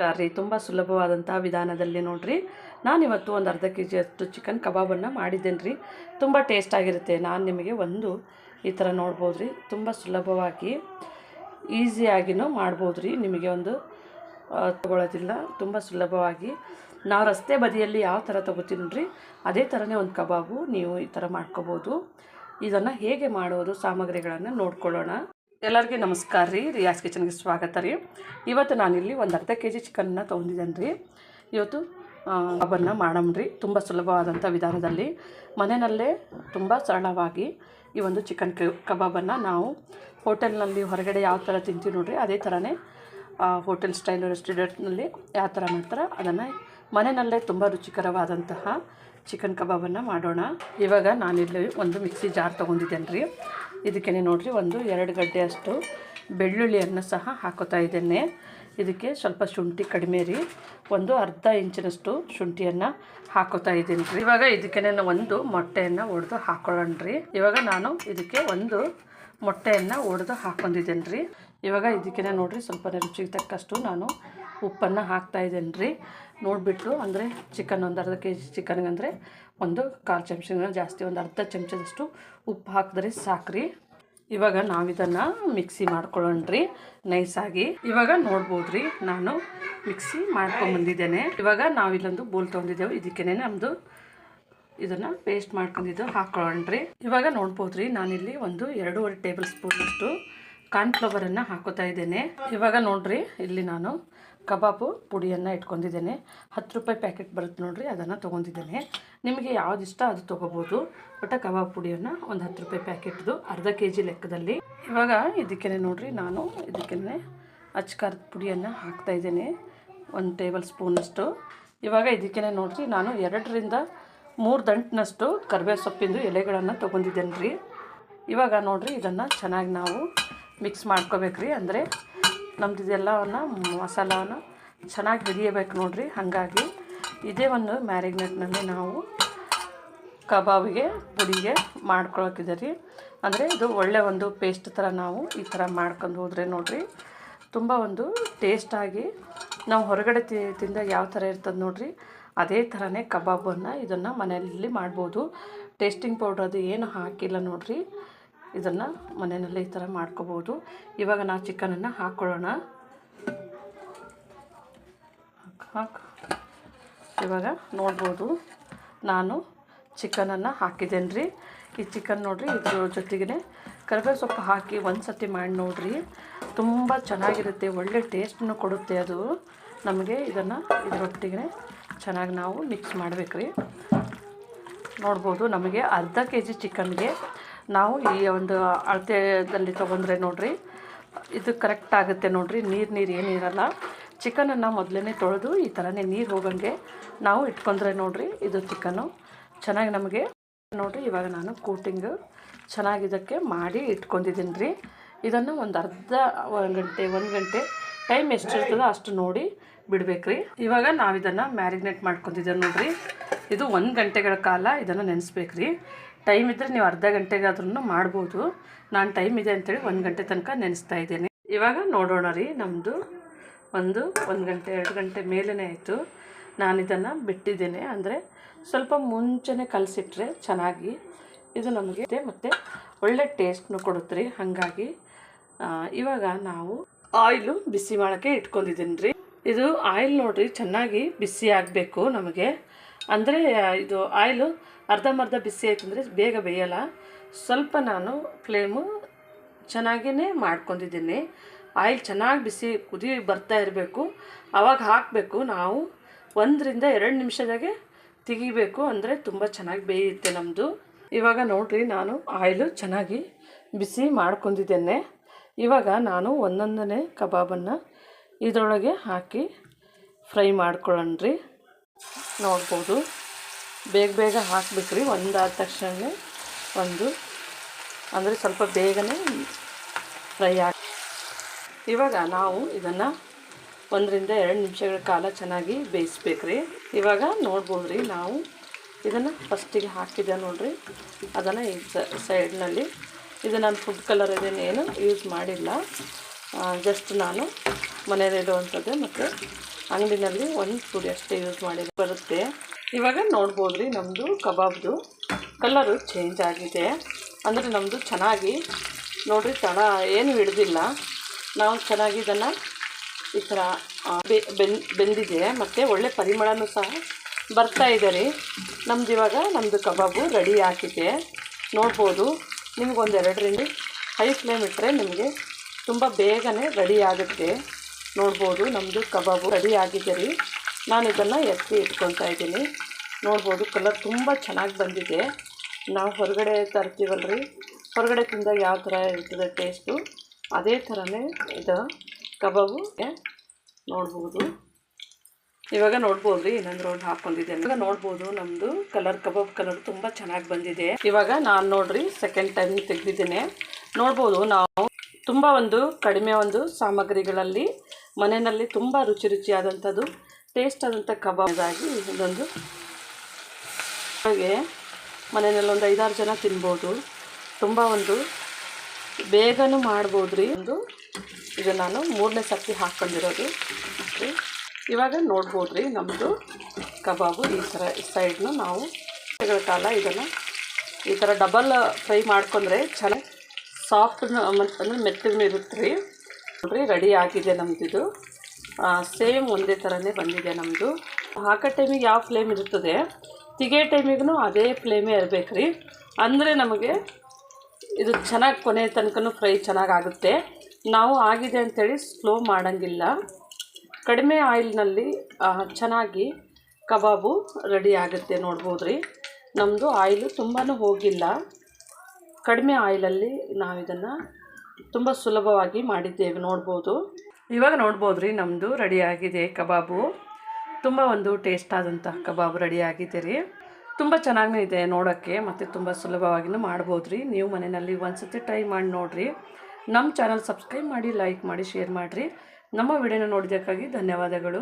ನಮಸ್ಕಾರ ರೀ ತುಂಬ ಸುಲಭವಾದಂಥ ವಿಧಾನದಲ್ಲಿ ನೋಡಿರಿ. ನಾನಿವತ್ತು ಒಂದು ಅರ್ಧ ಕೆ ಜಿಯಷ್ಟು ಚಿಕನ್ ಕಬಾಬನ್ನು ಮಾಡಿದ್ದೇನೆ ರೀ ತುಂಬ ಟೇಸ್ಟಾಗಿರುತ್ತೆ ನಾನು ನಿಮಗೆ ಒಂದು ಈ ಥರ ನೋಡ್ಬೋದು ರೀ ತುಂಬ ಸುಲಭವಾಗಿ ಈಸಿಯಾಗಿನೂ ಮಾಡ್ಬೋದು ರೀ ನಿಮಗೆ ಒಂದು ತಗೊಳ್ಳೋದಿಲ್ಲ ತುಂಬ ಸುಲಭವಾಗಿ. ನಾವು ರಸ್ತೆ ಬದಿಯಲ್ಲಿ ಯಾವ ಥರ ತಗೋತೀನಿ ನೋಡ್ರಿ ಅದೇ ಥರನೇ ಒಂದು ಕಬಾಬು ನೀವು ಈ ಥರ ಮಾಡ್ಕೋಬೋದು. ಇದನ್ನು ಹೇಗೆ ಮಾಡೋದು, ಸಾಮಗ್ರಿಗಳನ್ನು ನೋಡ್ಕೊಳ್ಳೋಣ. ಎಲ್ಲರಿಗೂ ನಮಸ್ಕಾರ ರೀ. ರಿಯಾಸ್ ಕಿಚನ್ಗೆ ಸ್ವಾಗತ ರೀ. ಇವತ್ತು ನಾನಿಲ್ಲಿ ಒಂದು ಅರ್ಧ ಕೆ ಜಿ ಚಿಕನ್ನ ತೊಗೊಂಡಿದ್ದೇನೆ ರೀ. ಇವತ್ತು ಕಬಾಬನ್ನು ರೀ. ತುಂಬ ಸುಲಭವಾದಂಥ ವಿಧಾನದಲ್ಲಿ. ಮನೆಯಲ್ಲೇ ತುಂಬ ಸರಳವಾಗಿ ಈ ಒಂದು ಚಿಕನ್ ಕಬಾಬನ್ನು ನಾವು ಹೋಟೆಲ್ನಲ್ಲಿ ಹೊರಗಡೆ ಯಾವ ಥರ ತಿಂತೀವಿ ನೋಡ್ರಿ, ಅದೇ ಥರನೇ ಹೋಟೆಲ್ ಸ್ಟೈಲ್ ರೆಸ್ಟೋರೆಂಟ್ನಲ್ಲಿ ಯಾವ ಥರ ಮಾಡ್ತಾರೆ, ಅದನ್ನು ಮನೆಯಲ್ಲೇ ತುಂಬ ರುಚಿಕರವಾದಂತಹ ಚಿಕನ್ ಕಬಾಬನ್ನು ಮಾಡೋಣ. ಇವಾಗ ನಾನಿಲ್ಲಿ ಒಂದು ಮಿಕ್ಸಿ ಜಾರ್ ತೊಗೊಂಡಿದ್ದೇನೆ ರೀ. ಇದಕ್ಕೆ ನೋಡಿರಿ ಒಂದು ಎರಡು ಗಡ್ಡೆಯಷ್ಟು ಬೆಳ್ಳುಳ್ಳಿಯನ್ನು ಸಹ ಹಾಕೋತಾ ಇದ್ದೇನೆ. ಇದಕ್ಕೆ ಸ್ವಲ್ಪ ಶುಂಠಿ ಕಡಿಮೆ ರೀ. ಒಂದು ಅರ್ಧ ಇಂಚಿನಷ್ಟು ಶುಂಠಿಯನ್ನು ಹಾಕೋತಾ ಇದ್ದೀನಿ ರೀ. ಇವಾಗ ಇದಕ್ಕೆ ಒಂದು ಮೊಟ್ಟೆಯನ್ನು ಒಡೆದು ಹಾಕೊಳ್ಳೋಣ ರೀ. ಇವಾಗ ನಾನು ಇದಕ್ಕೆ ಒಂದು ಮೊಟ್ಟೆಯನ್ನು ಒಡೆದು ಹಾಕೊಂಡಿದ್ದೇನೆ ರೀ. ಇವಾಗ ಇದಕ್ಕೆ ನೋಡಿರಿ ಸ್ವಲ್ಪ ರುಚಿಗೆ ತಕ್ಕಷ್ಟು ನಾನು ಉಪ್ಪನ್ನು ಹಾಕ್ತಾ ಇದ್ದೇನೆ ರೀ. ನೋಡಿಬಿಟ್ಟು ಅಂದರೆ ಚಿಕನ್ ಒಂದು ಅರ್ಧ ಕೆ ಜಿ ಚಿಕನ್ಗಂದರೆ ಒಂದು ಕಾಲು ಚಮಚ ಜಾಸ್ತಿ, ಒಂದು ಅರ್ಧ ಚಮಚದಷ್ಟು ಉಪ್ಪು ಹಾಕಿದ್ರೆ ಸಾಕ್ರಿ. ಇವಾಗ ನಾವಿದನ್ನು ಮಿಕ್ಸಿ ಮಾಡ್ಕೊಳ್ಳೋಣ್ರಿ, ನೈಸಾಗಿ. ಇವಾಗ ನೋಡ್ಬೋದ್ರಿ, ನಾನು ಮಿಕ್ಸಿ ಮಾಡ್ಕೊಂಬಂದಿದ್ದೇನೆ ಇವಾಗ ನಾವಿಲ್ಲೊಂದು ಬೋಲ್ ತೊಗೊಂಡಿದ್ದೇವೆ, ಇದಕ್ಕೇನೆ ನಮ್ಮದು ಇದನ್ನು ಪೇಸ್ಟ್ ಮಾಡ್ಕೊಂಡಿದ್ದು ಹಾಕ್ಕೊಳ್ಳೋಣ್ರಿ ಇವಾಗ ನೋಡ್ಬೋದ್ರಿ, ನಾನಿಲ್ಲಿ ಒಂದು ಎರಡೂವರೆ ಟೇಬಲ್ ಸ್ಪೂನಷ್ಟು ಕಾರ್ನ್ಫ್ಲವರನ್ನು ಹಾಕೋತಾ ಇದ್ದೇನೆ. ಇವಾಗ ನೋಡ್ರಿ, ಇಲ್ಲಿ ನಾನು ಕಬಾಬು ಪುಡಿಯನ್ನು ಇಟ್ಕೊಂಡಿದ್ದೇನೆ. ಹತ್ತು ರೂಪಾಯಿ ಪ್ಯಾಕೆಟ್ ಬರುತ್ತೆ ನೋಡಿರಿ, ಅದನ್ನು ತೊಗೊಂಡಿದ್ದೇನೆ. ನಿಮಗೆ ಯಾವ್ದು ಇಷ್ಟ ಅದು ತೊಗೋಬೋದು. ಬಟ್ ಕಬಾಬ್ ಪುಡಿಯನ್ನು ಒಂದು ಹತ್ತು ರೂಪಾಯಿ ಪ್ಯಾಕೆಟ್ದು, ಅರ್ಧ ಕೆ ಜಿ ಲೆಕ್ಕದಲ್ಲಿ. ಇವಾಗ ಇದಕ್ಕೇ ನೋಡಿರಿ, ನಾನು ಇದಕ್ಕೇ ಅಚ್ಕಾರದ ಪುಡಿಯನ್ನು ಹಾಕ್ತಾ ಇದ್ದೇನೆ, ಒಂದು ಟೇಬಲ್ ಸ್ಪೂನಷ್ಟು. ಇವಾಗ ಇದಕ್ಕೇ ನೋಡಿರಿ, ನಾನು ಎರಡರಿಂದ ಮೂರು ದಂಟಿನಷ್ಟು ಕರಿಬೇವು ಸೊಪ್ಪಿಂದು ಎಲೆಗಳನ್ನು ತೊಗೊಂಡಿದ್ದೇನೆ ರೀ ಇವಾಗ ನೋಡಿರಿ, ಇದನ್ನು ಚೆನ್ನಾಗಿ ನಾವು ಮಿಕ್ಸ್ ಮಾಡ್ಕೋಬೇಕ್ರಿ. ಅಂದರೆ ನಮ್ದು ಇದೆಲ್ಲವನ್ನು ಮಸಾಲವನ್ನು ಚೆನ್ನಾಗಿ ಹಿಡಿಯಬೇಕು ನೋಡ್ರಿ, ಹಾಗಾಗಿ ಇದೇ ಒಂದು ಮ್ಯಾರಿಗ್ನೆಟ್ನಲ್ಲಿ ನಾವು ಕಬಾಬಿಗೆ, ಪುಡಿಗೆ ಮಾಡ್ಕೊಳಕ್ಕಿದೆ ರೀ ಅಂದರೆ ಇದು ಒಳ್ಳೆ ಒಂದು ಪೇಸ್ಟ್ ಥರ ನಾವು ಈ ಥರ ಮಾಡ್ಕೊಂಡು ಹೋದರೆ ನೋಡ್ರಿ, ತುಂಬ ಒಂದು ಟೇಸ್ಟಾಗಿ ನಾವು ಹೊರಗಡೆ ತಿಂದ ಯಾವ ಥರ ಇರ್ತದೆ ನೋಡ್ರಿ, ಅದೇ ಥರನೇ ಕಬಾಬನ್ನು ಇದನ್ನು ಮನೆಯಲ್ಲಿ ಮಾಡ್ಬೋದು. ಟೇಸ್ಟಿಂಗ್ ಪೌಡ್ರ್ ಅದು ಏನು ಹಾಕಿಲ್ಲ ನೋಡ್ರಿ. ಇದನ್ನು ಮನೆಯಲ್ಲೇ ಈ ಥರ ಮಾಡ್ಕೋಬೋದು ಇವಾಗ ನಾವು ಚಿಕನನ್ನು ಹಾಕ್ಕೊಳ್ಳೋಣ ಹಾಕ್ ಇವಾಗ ನೋಡ್ಬೋದು ನಾನು ಚಿಕನನ್ನು ಹಾಕಿದ್ದೇನೆ ರೀ ಈ ಚಿಕನ್ ನೋಡಿರಿ, ಇದ್ರ ಜೊತೆಗೆ ಕರಿಬೇವು ಸೊಪ್ಪು ಹಾಕಿ ಒಂದು ಸತಿ ಮಾಡಿ ನೋಡಿರಿ. ತುಂಬ ಚೆನ್ನಾಗಿರುತ್ತೆ, ಒಳ್ಳೆ ಟೇಸ್ಟನ್ನು ಕೊಡುತ್ತೆ ಅದು. ನಮಗೆ ಇದನ್ನು ಇದರೊಟ್ಟಿಗೆ ಚೆನ್ನಾಗಿ ನಾವು ಮಿಕ್ಸ್ ಮಾಡಬೇಕ್ರಿ. ನೋಡ್ಬೋದು ನಮಗೆ ಅರ್ಧ ಕೆ ಜಿ ಚಿಕನ್ಗೆ ನಾವು ಈ ಒಂದು ಅಳತೆದಲ್ಲಿ ತೊಗೊಂಡ್ರೆ ನೋಡಿರಿ, ಇದು ಕರೆಕ್ಟ್ ಆಗುತ್ತೆ ನೋಡಿರಿ, ನೀರು ನೀರು ಏನಿರಲ್ಲ ಚಿಕನನ್ನು ಮೊದಲೇ ತೊಳೆದು ಈ ಥರನೇ ನೀರು ಹೋಗಂಗೆ ನಾವು ಇಟ್ಕೊಂಡ್ರೆ ನೋಡಿರಿ, ಇದು ಚಿಕನು. ಚೆನ್ನಾಗಿ ನಮಗೆ ನೋಡಿರಿ, ಇವಾಗ ನಾನು ಕೂಟಿಂಗು ಚೆನ್ನಾಗಿದ್ದಕ್ಕೆ ಮಾಡಿ ಇಟ್ಕೊಂಡಿದ್ದೀನಿ ರೀ ಇದನ್ನು ಒಂದು ಅರ್ಧ ಗಂಟೆ, ಒಂದು ಗಂಟೆ ಟೈಮ್ ಎಷ್ಟಿರ್ತದೋ ಅಷ್ಟು ನೋಡಿ ಬಿಡ್ಬೇಕ್ರಿ. ಇವಾಗ ನಾವು ಇದನ್ನು ಮ್ಯಾರಿನೇಟ್ ಮಾಡ್ಕೊತಿದ್ದೇವೆ ನೋಡಿರಿ. ಇದು ಒಂದು ಗಂಟೆಗಳ ಕಾಲ ಇದನ್ನು ನೆನೆಸ್ಬೇಕ್ರಿ. ಟೈಮ್ ಇದ್ದರೆ ನೀವು ಅರ್ಧ ಗಂಟೆಗಾದ್ರೂ ಮಾಡ್ಬೋದು. ನಾನು ಟೈಮ್ ಇದೆ ಅಂತೇಳಿ ಒಂದು ಗಂಟೆ ತನಕ ನೆನೆಸ್ತಾ ಇದ್ದೇನೆ. ಇವಾಗ ನೋಡೋಣ ರೀ ನಮ್ಮದು ಒಂದು ಒಂದು ಗಂಟೆ, ಎರಡು ಗಂಟೆ ಮೇಲೇ ಆಯಿತು. ನಾನು ಇದನ್ನು ಬಿಟ್ಟಿದ್ದೇನೆ. ಅಂದರೆ ಸ್ವಲ್ಪ ಮುಂಚೆನೇ ಕಲಸಿಟ್ರೆ ಚೆನ್ನಾಗಿ. ಇದು ನಮಗೆ ಮತ್ತು ಒಳ್ಳೆ ಟೇಸ್ಟ್ನು ಕೊಡುತ್ತೆ ರೀ. ಹಾಗಾಗಿ ಇವಾಗ ನಾವು ಆಯಿಲು ಬಿಸಿ ಮಾಡೋಕ್ಕೆ ಇಟ್ಕೊಂಡಿದ್ದೀನಿ ರೀ. ಇದು ಆಯಿಲ್ ನೋಡಿರಿ ಚೆನ್ನಾಗಿ ಬಿಸಿ ಆಗಬೇಕು ನಮಗೆ. ಅಂದರೆ ಇದು ಆಯಿಲು ಅರ್ಧಂಬರ್ಧ ಬಿಸಿ ಆಯ್ತಂದರೆ ಬೇಗ ಬೇಯಲ್ಲ. ಸ್ವಲ್ಪ ನಾನು ಫ್ಲೇಮು ಚೆನ್ನಾಗೇ ಮಾಡ್ಕೊಂಡಿದ್ದೀನಿ. ಆಯಿಲ್ ಚೆನ್ನಾಗಿ ಬಿಸಿ ಕುದಿ ಬರ್ತಾ ಇರಬೇಕು. ಆವಾಗ ಹಾಕಬೇಕು. ನಾವು ಒಂದರಿಂದ ಎರಡು ನಿಮಿಷದಾಗೆ ತೆಗಿಬೇಕು ಅಂದರೆ ತುಂಬ ಚೆನ್ನಾಗಿ ಬೇಯುತ್ತೆ ನಮ್ಮದು ಇವಾಗ ನೋಡಿರಿ, ನಾನು ಆಯಿಲು ಚೆನ್ನಾಗಿ ಬಿಸಿ ಮಾಡ್ಕೊಂಡಿದ್ದೇನೆ. ಇವಾಗ ನಾನು ಒಂದೊಂದನೇ ಕಬಾಬನ್ನು ಇದರೊಳಗೆ ಹಾಕಿ ಫ್ರೈ ಮಾಡ್ಕೊಳ್ಳೋಣ್ರಿ. ನೋಡ್ಬೋದು. ಬೇಗ ಬೇಗ ಹಾಕ್ಬೇಕು ರೀ ಒಂದಾದ ತಕ್ಷಣ ಒಂದು, ಅಂದರೆ ಸ್ವಲ್ಪ ಬೇಗನೆ ಫ್ರೈ ಆಗಿ ಇವಾಗ ನಾವು ಇದನ್ನು ಒಂದರಿಂದ ಎರಡು ನಿಮಿಷಗಳ ಕಾಲ ಚೆನ್ನಾಗಿ ಬೇಯಿಸ್ಬೇಕ್ರಿ. ಇವಾಗ ನೋಡ್ಬೋದು ರೀ ನಾವು ಇದನ್ನು ಫಸ್ಟಿಗೆ ಹಾಕಿದೆ ನೋಡಿರಿ. ಅದನ್ನು ಈ ಸೈಡ್ನಲ್ಲಿ ಇದು ನಾನು ಫುಡ್ ಕಲರ್ ಇದೇನೇನು ಯೂಸ್ ಮಾಡಿಲ್ಲ. ಜಸ್ಟ್ ನಾನು ಮನೆಯಲ್ಲಿರುವಂಥದ್ದು ಮತ್ತು ಅಂಗಡಿನಲ್ಲಿ ಒಂದು ಪುಡಿ ಅಷ್ಟೇ ಯೂಸ್ ಮಾಡಿ ಬರುತ್ತೆ. ಇವಾಗ ನೋಡ್ಬೋದು ರೀ ನಮ್ಮದು ಕಬಾಬ್ದು ಕಲರು ಚೇಂಜ್ ಆಗಿದೆ. ಅಂದರೆ ನಮ್ಮದು ಚೆನ್ನಾಗಿ, ನೋಡಿರಿ ತಳ ಏನು ಹಿಡ್ದಿಲ್ಲ. ನಾವು ಚೆನ್ನಾಗಿ ಇದನ್ನು ಈ ಥರ ಬೆಂದಿದೆ. ಮತ್ತು ಒಳ್ಳೆ ಪರಿಮಳನೂ ಸಹ ಬರ್ತಾ ಇದೆ ರೀ. ನಮ್ದು ಇವಾಗ ನಮ್ಮದು ಕಬಾಬು ರೆಡಿ ಆಗಿದೆ. ನೋಡ್ಬೋದು, ನಿಮಗೊಂದು ಎರಡರಿಂದ ಹೈ ಫ್ಲೇಮ್ ಇಟ್ಟರೆ ನಿಮಗೆ ತುಂಬ ಬೇಗನೆ ರೆಡಿ ಆಗುತ್ತೆ. ನೋಡ್ಬೋದು ನಮ್ಮದು ಕಬಾಬು ರೆಡಿ ಆಗಿದೆ ರೀ. ನಾನು ಇದನ್ನು ಎತ್ತಿ ಇಟ್ಕೊತಾ ಇದ್ದೀನಿ. ನೋಡ್ಬೋದು ಕಲರ್ ತುಂಬ ಚೆನ್ನಾಗಿ ಬಂದಿದೆ. ನಾವು ಹೊರಗಡೆ ತರ್ತೀವಲ್ಲ ರೀ. ಹೊರಗಡೆ ತಿಂದಾಗ ಯಾವ ಥರ ಇರ್ತದೆ ಟೇಸ್ಟು ಅದೇ ಥರನೇ ಇದು ಕಬಾಬು. ನೋಡ್ಬೋದು. ಇವಾಗ ನೋಡ್ಬೋದು ರೀ, ಇನ್ನೊಂದು ರೌಂಡ್ ಹಾಕೊಂಡಿದೆ ಇವಾಗ ನೋಡ್ಬೋದು ನಮ್ಮದು ಕಲರ್ ಕಬಾಬ್ ಕಲರ್ ತುಂಬ ಚೆನ್ನಾಗಿ ಬಂದಿದೆ. ಇವಾಗ ನಾನು ನೋಡ್ರಿ ಸೆಕೆಂಡ್ ಟೈಮ್ ತೆಗೆದಿದ್ದೇನೆ. ನೋಡ್ಬೋದು, ನಾವು ತುಂಬ ಒಂದು ಕಡಿಮೆ ಒಂದು ಸಾಮಗ್ರಿಗಳಲ್ಲಿ ಮನೆಯಲ್ಲಿ ತುಂಬ ರುಚಿ ರುಚಿಯಾದಂಥದ್ದು ಟೇಸ್ಟ್ ಆದಂಥ ಕಬಾಬ್ ಆಗಿ ಇದೊಂದು. ಹಾಗೆ ಮನೆಯಲ್ಲಿ ಒಂದು ಐದಾರು ಜನ ತಿನ್ಬೋದು. ತುಂಬ ಒಂದು ಬೇಗನೂ ಮಾಡ್ಬೋದು ರೀ ಒಂದು ಇದು ನಾನು ಮೂರನೇ ಸರ್ತಿ ಹಾಕ್ಕೊಂಡಿರೋದು. ಇವಾಗ ನೋಡ್ಬೋದು ರೀ ನಮ್ಮದು ಕಬಾಬು ಈ ಥರ ಸೈಡ್ನು ನಾವು ಕಾಲ ಇದನ್ನು ಈ ಥರ ಡಬಲ್ ಫ್ರೈ ಮಾಡ್ಕೊಂಡ್ರೆ ಚೆನ್ನಾಗಿ ಸಾಫ್ಟ್ ಮತ್ತು ಅಂದರೆ ಮೆತ್ತಗೂ ಇರುತ್ತೆ ರೀ ನೋಡ್ರಿ ರೆಡಿ ಆಗಿದೆ ನಮ್ಮದಿದು ಸೇಮ್ ಒಂದೇ ಥರನೇ ಬಂದಿದೆ ನಮ್ಮದು ಹಾಕೋ ಟೈಮಿಗೆ ಯಾವ ಫ್ಲೇಮ್ ಇರುತ್ತದೆ? ತೆಗಿಯೋ ಟೈಮಿಗೂ ಅದೇ ಫ್ಲೇಮೇ ಇರಬೇಕು ರೀ ಅಂದರೆ ನಮಗೆ ಇದು ಚೆನ್ನಾಗಿ ಕೊನೆ ತನಕನೂ ಫ್ರೈ ಚೆನ್ನಾಗಾಗುತ್ತೆ. ನಾವು ಆಗಿದೆ ಅಂಥೇಳಿ ಸ್ಲೋ ಮಾಡೋಂಗಿಲ್ಲ. ಕಡಿಮೆ ಆಯಿಲ್ನಲ್ಲಿ ಚೆನ್ನಾಗಿ ಕಬಾಬು ರೆಡಿ ಆಗುತ್ತೆ ನೋಡ್ಬೋದು ರೀ ನಮ್ಮದು ಆಯಿಲು ತುಂಬಾ ಹೋಗಿಲ್ಲ. ಕಡಿಮೆ ಆಯಿಲಲ್ಲಿ ನಾವು ಇದನ್ನು ತುಂಬ ಸುಲಭವಾಗಿ ಮಾಡಿದ್ದೇವೆ, ನೋಡ್ಬೋದು. ಇವಾಗ ನೋಡ್ಬೋದು ರೀ ನಮ್ಮದು ರೆಡಿಯಾಗಿದೆ ಕಬಾಬು. ತುಂಬ ಒಂದು ಟೇಸ್ಟ್ ಆದಂಥ ಕಬಾಬ್ ರೆಡಿಯಾಗಿದೆ ರೀ. ತುಂಬ ಚೆನ್ನಾಗೂ ಇದೆ ನೋಡೋಕ್ಕೆ, ಮತ್ತು ತುಂಬ ಸುಲಭವಾಗಿಯೂ ಮಾಡ್ಬೋದು ರೀ ನೀವು ಮನೆಯಲ್ಲಿ ಒಂದ್ಸತಿ ಟ್ರೈ ಮಾಡಿ ನೋಡಿರಿ. ನಮ್ಮ ಚಾನಲ್ ಸಬ್ಸ್ಕ್ರೈಬ್ ಮಾಡಿ ಲೈಕ್ ಮಾಡಿ ಶೇರ್ ಮಾಡಿರಿ. ನಮ್ಮ ವಿಡಿಯೋನ ನೋಡಿದ್ದಕ್ಕಾಗಿ ಧನ್ಯವಾದಗಳು.